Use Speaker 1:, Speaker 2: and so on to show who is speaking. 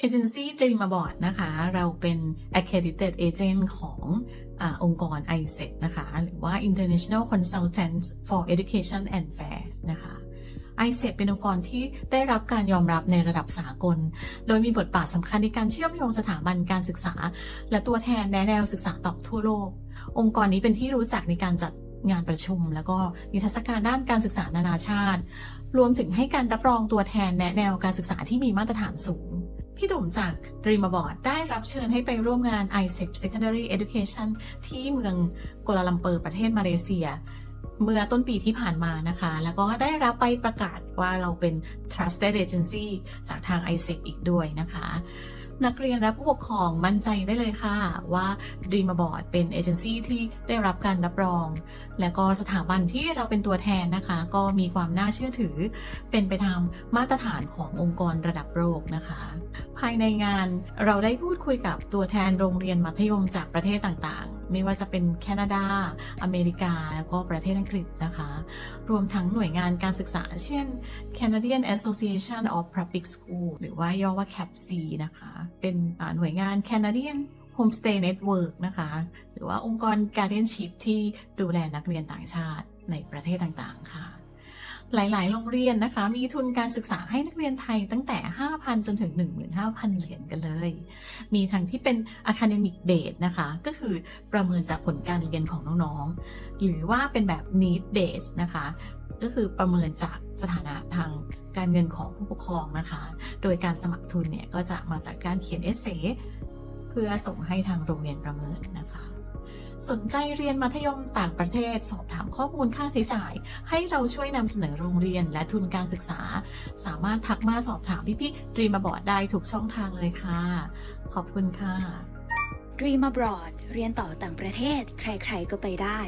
Speaker 1: เอเจนซี่ Dream Abroad นะคะ เราเป็น accredited agent ของอองค์กร ISET นะคะ หรือว่า International Consultants for Education and Fairs นะคะ ISET เป็นองค์กรที่ได้รับการยอมรับในระดับสากล โดยมีบทบาทสำคัญในการเชื่อมโยงสถาบันการศึกษา และตัวแทนแนแนวศึกษาต่อทั่วโลก องค์กรนี้เป็นที่รู้จักในการจัดงานประชุม แล้วก็นิทรรศการด้านการศึกษานานาชาติ รวมถึงให้การรับรองตัวแทนแนะแนวการศึกษาที่มีมาตรฐานสูง พี่ดุ่มจาก Dream Abroad ได้รับเชิญให้ไปร่วมงาน ISEP Secondary Education ที่เมืองกัวลาลัมเปอร์ประเทศมาเลเซีย เมื่อต้นปีที่ผ่านมานะคะ แล้วก็ได้รับไปประกาศว่าเราเป็น Trusted Agency จากทาง ISEP อีกด้วยนะคะนักเรียนและผู้ปกครองมั่นใจได้เลยค่ะ ว่า Dream Board เป็นเอเจนซี่ที่ได้รับการรับรอง และก็สถาบันที่เราเป็นตัวแทนนะคะ ก็มีความน่าเชื่อถือ เป็นไปตามมาตรฐานขององค์กรระดับโลกนะคะ ภายในงาน เราได้พูดคุยกับตัวแทนโรงเรียนมัธยมจากประเทศต่างๆ ไม่ว่าจะเป็นแคนาดา อเมริกา แล้วก็ประเทศอังกฤษนะคะ รวมทั้งหน่วยงานการศึกษา เช่น Canadian Association of Public School หรือว่าย่อว่า CAPC นะคะ เป็นหน่วยงาน Canadian Homestay Network นะคะ หรือว่าองค์กร Guardianship ที่ดูแลนักเรียนต่างชาติในประเทศต่างๆ ค่ะ หลาย ๆ โรงเรียนนะคะ มีทุนการศึกษาให้นักเรียนไทยตั้งแต่ 5,000 จนถึง 15,000 เหรียญกันเลย มีทั้งที่เป็น academic base นะคะ ก็คือประเมินจากผลการเรียนของน้อง ๆ หรือว่าเป็นแบบ need base นะคะ ก็คือประเมินจากสถานะทางการเงินของผู้ปกครองนะคะ โดยการสมัครทุนเนี่ยก็จะมาจากการเขียนเอเซเพื่อส่งให้ทางโรงเรียนประเมินนะ สนใจเรียนมัธยมต่างประเทศ สอบถามข้อมูลค่าใช้จ่าย ให้เราช่วยนำเสนอโรงเรียนและทุนการศึกษา สามารถทักมาสอบถามพี่ๆ Dream Abroad ได้ทุกช่องทางเลยค่ะ ขอบคุณค่ะ
Speaker 2: Dream Abroad เรียนต่อต่างประเทศ ใครๆก็ไปได้